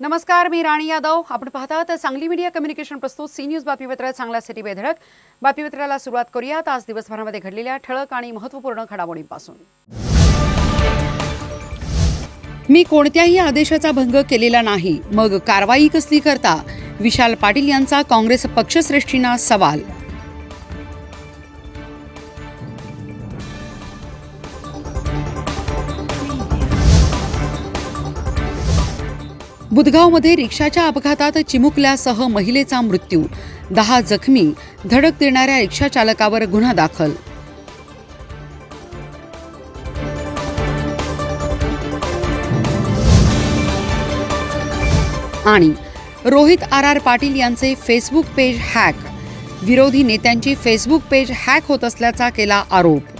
नमस्कार मी राणी यादव. आपण पाहतात सांगली मीडिया कम्युनिकेशन प्रस्तुत सी न्यूज बातमीपत्रात चांगला सिटी बेधडक. बातमीपत्राला सुरुवात करूयात. आज दिवसभरामध्ये घडलेल्या ठळक आणि महत्त्वपूर्ण घडामोडींपासून. मी कोणत्याही आदेशाचा भंग केलेला नाही. मग कारवाई कसली करता? विशाल पाटील यांचा काँग्रेस पक्षश्रेष्ठींना सवाल बुधगावमध्ये रिक्षाच्या अपघातात चिमुकल्यासह महिलेचा मृत्यू. दहा जखमी धडक देणाऱ्या रिक्षा चालकावर गुन्हा दाखल. आणि रोहित आर आर पाटील यांचे फेसबुक पेज हॅक विरोधी नेत्यांची फेसबुक पेज हॅक होत असल्याचा केला आरोप.